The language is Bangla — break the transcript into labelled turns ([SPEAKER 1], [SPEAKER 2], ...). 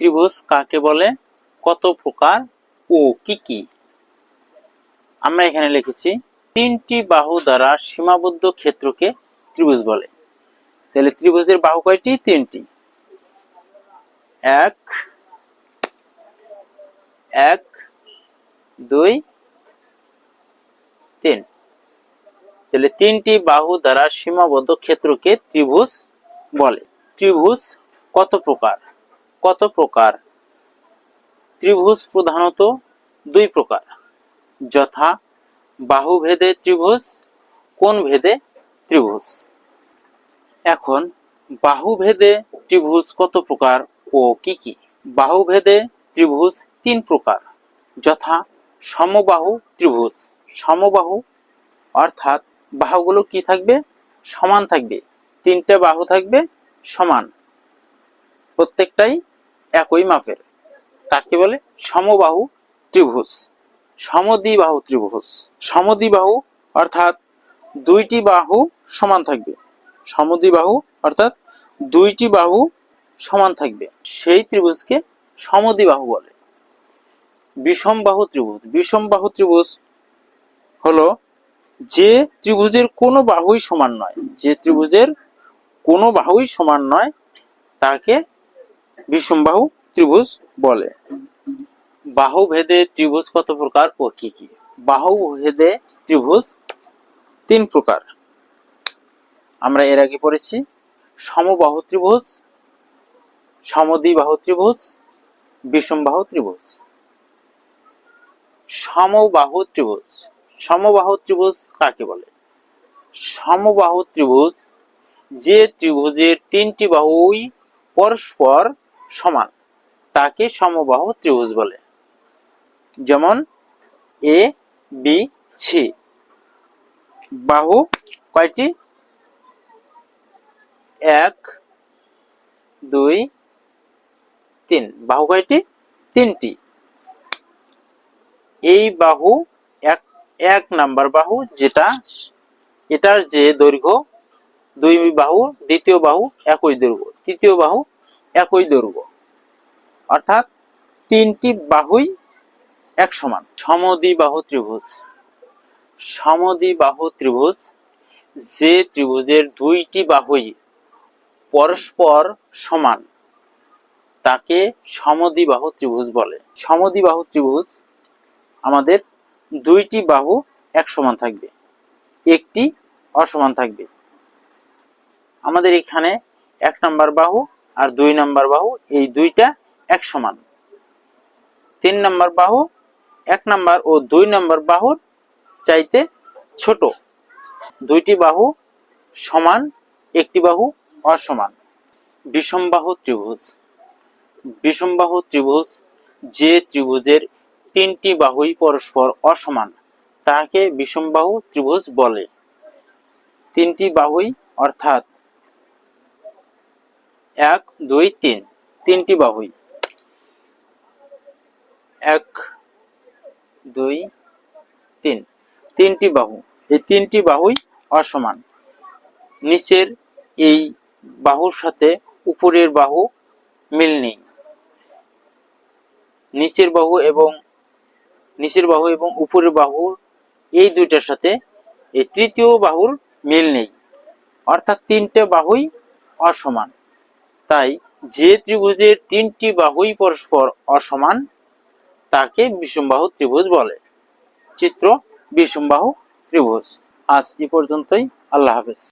[SPEAKER 1] ত্রিভুজ কাকে বলে? কত প্রকার ও কি কি? আমরা এখানে লিখেছি, তিনটি বাহু দ্বারা সীমাবদ্ধ ক্ষেত্রকে ত্রিভুজ বলে। তাহলে ত্রিভুজের বাহু কয়টি? তিনটি। এক এক, দুই, তিন। তাহলে তিনটি বাহু দ্বারা সীমাবদ্ধ ক্ষেত্রকে ত্রিভুজ বলে। ত্রিভুজ কত প্রকার? কত প্রকার? ত্রিভুজ প্রধানত দুই প্রকার। যথা বাহু ভেদে ত্রিভুজ কোন ভেদে ত্রিভুজ। এখন বাহু ভেদে ত্রিভুজ কত প্রকার ও কি কি? বাহু ভেদে ত্রিভুজ তিন প্রকার। যথা সমবাহু ত্রিভুজ। সমবাহু অর্থাৎ বাহুগুলো কি থাকবে? সমান থাকবে। তিনটে বাহু থাকবে সমান। প্রত্যেকটাই একই মাপের। তাকে বলে? সমবাহু ত্রিভুজ। সমদ্বিবাহু ত্রিভুজ। সমদ্বিবাহু অর্থাৎ দুইটি বাহু সমান থাকবে। সমদ্বিবাহু অর্থাৎ দুইটি বাহু সমান থাকবে। সেই ত্রিভুজকে সমদ্বিবাহু বলে। বিষমবাহু ত্রিভুজ। বিষমবাহু ত্রিভুজ হলো যে ত্রিভুজের কোনো বাহুই সমান নয়। যে ত্রিভুজের কোনো বাহুই সমান নয়, তাকে বিষমবাহু ত্রিভুজ বলে। বাহু ভেদে ত্রিভুজ কত প্রকার ও কি কি? বাহু ভেদে ত্রিভুজ তিন প্রকার। আমরা এর আগে পড়েছি সমবাহু ত্রিভুজ সমদ্বিবাহু ত্রিভুজ বিষমবাহু ত্রিভুজ। সমবাহু ত্রিভুজ সমবাহু ত্রিভুজ কাকে বলে? সমবাহু ত্রিভুজ যে ত্রিভুজের তিনটি বাহুই পরস্পর সমান। তাকে সমবাহু ত্রিভুজ বলে। যেমন এ বি সি বাহু কয়টি? এক, দুই, তিন। বাহু কয়টি? তিনটি। এই বাহু এক এক নাম্বার বাহু যেটা, এটার যে দৈর্ঘ্য, দুই বাহু, দ্বিতীয় বাহু একই দৈর্ঘ্য। তৃতীয় বাহু একই দৈর্ঘ্য। অর্থাৎ তিনটি বাহুই এক সমান সমদ্বিবাহু ত্রিভুজ। সমদ্বিবাহু ত্রিভুজ যে ত্রিভুজের দুইটি বাহুই পরস্পর সমান, তাকে সমদ্বিবাহু ত্রিভুজ বলে। সমদ্বিবাহু ত্রিভুজ আমাদের দুইটি বাহু এক সমান থাকবে, একটি অসমান থাকবে। আমাদের এখানে এক নাম্বার বাহু আর দুই নাম্বার বাহু, এই দুইটা এক সমান। তিন নাম্বার বাহু, এক নাম্বার ও দুই নাম্বার বাহুর চাইতে ছোট। দুইটি বাহু সমান, একটি বাহু অসমান। বিষমবাহু ত্রিভুজ। বিষমবাহু ত্রিভুজ যে ত্রিভুজের তিনটি বাহুই পরস্পর অসমান, তাকে বিষমবাহু ত্রিভুজ বলে। তিনটি বাহুই অর্থাৎ এক, দুই, তিন। তিনটি বাহুই। এক, দুই, তিন। তিনটি বাহু। এই তিনটি বাহুই অসমান। নিচের এই বাহুর সাথে উপরের বাহু মিল নেই। নিচের বাহু এবং নিচের বাহু এবং উপরের বাহুর এই দুইটার সাথে এই তৃতীয় বাহুর মিল নেই। অর্থাৎ তিনটে বাহুই অসমান। তাই যে ত্রিভুজের তিনটি বাহুই পরস্পর অসমান, তাকে বিষমবাহু ত্রিভুজ বলে। চিত্র, বিষমবাহু ত্রিভুজ। আজ এ পর্যন্তই। আল্লাহ হাফেজ।